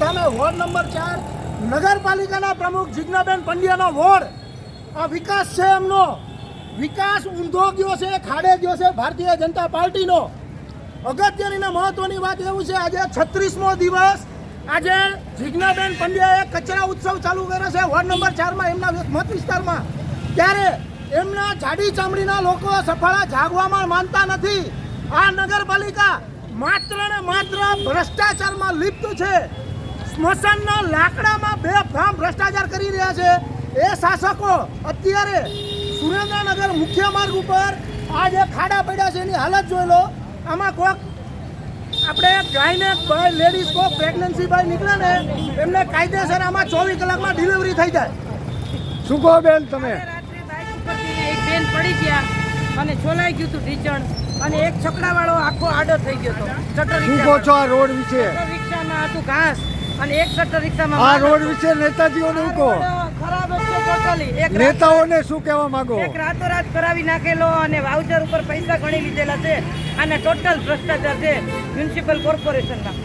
સામે ward number ચાર, નગરપાલિકાના પ્રમુખ જિજ્ઞાબેન પંડ્યાનો વોર્ડ. આ વિકાસ છે એમનો. વિકાસ ઊંધો ગયો છે, ખાડે ગયો છે ભારતીય જનતા પાર્ટીનો. અગત્યની મહત્વની વાત એવું છે, આજે છત્રીસમો દિવસ. આજે જિજ્ઞાબેન પંડ્યાએ કચરા ઉત્સવ ચાલુ કર્યો છે, વોર્ડ નંબર ચારમાં, એમના મત વિસ્તારમાં. ત્યારે એમના જાડી ચામડીના લોકો સફળા જાગવામાં માનતા નથી. આ નગરપાલિકા માત્ર ને માત્ર ભ્રષ્ટાચારમાં લિપ્ત છે. સ્મશાનના લાકડામાં બે ફામ ભ્રષ્ટાચાર કરી રહ્યા છે. એ શાસકો અત્યારે સુરેન્દ્રનગર મુખ્ય માર્ગ ઉપર આ જે ખાડા પડ્યા છે એની હાલત જોઈ લો. આમાં કોઈક આપણે ગાયને બાય લેડીઝ કોઈક પ્રેગ્નન્સી બાય નીકળે ને એમને કાયદેસર આમાં ચોવીસ કલાકમાં ડિલિવરી થઈ જાય. શું કહો બેન તમે? રાત્રે બાઇક ઉપરથી એક બેન પડી ગયા. અને છોલાઈ ગયું હતું ઢીચણ. અને એક છકડાવાળો આખો આડો થઈ ગયો હતો. શટર શું કહો છો આ રોડ વિશે? રિક્ષામાં હતું ઘાસ અને એક શટર રિક્ષામાં આ રોડ વિશે નેતાજીઓને શું કહો? નેતાઓને શું કહેવા માંગો? એક રાતોરાત કરાવી નાખેલો અને વાઉચર ઉપર પૈસા ગણી લીધેલા છે. અને ટોટલ ભ્રષ્ટાચાર છે મ્યુનિસિપલ કોર્પોરેશનમાં